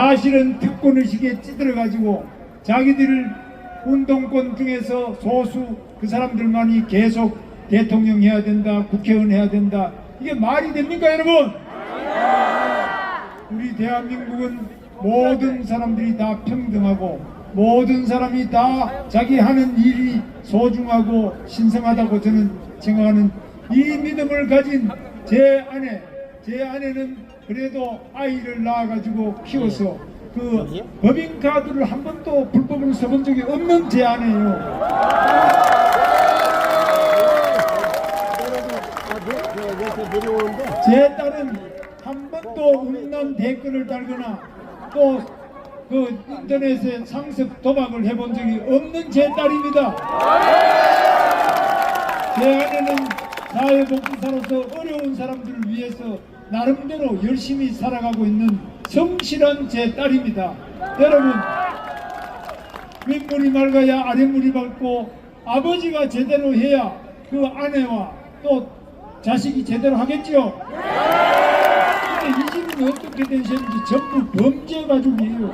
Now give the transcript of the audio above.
사실은 특권의식에 찌들어가지고 자기들 운동권 중에서 소수 그 사람들만이 계속 대통령 해야 된다, 국회의원 해야 된다. 이게 말이 됩니까, 여러분? 우리 대한민국은 모든 사람들이 다 평등하고 모든 사람이 다 자기 하는 일이 소중하고 신성하다고 저는 생각하는 이 믿음을 가진 제 아내, 제 아내는 그래도 아이를 낳아가지고 키워서 그 법인카드를 한 번도 불법으로 써본 적이 없는 제 아내예요. 제 딸은 한 번도 음란 댓글을 달거나 또 그 인터넷에 상습 도박을 해본 적이 없는 제 딸입니다. 제 아내는 사회복지사로서 어려운 사람들을 위해서 나름대로 열심히 살아가고 있는 성실한 제 딸입니다. 여러분, 윗물이 맑아야 아랫물이 맑고 아버지가 제대로 해야 그 아내와 또 자식이 제대로 하겠지요. 근데 이 집은 어떻게 되셨는지 전부 범죄 가족이에요.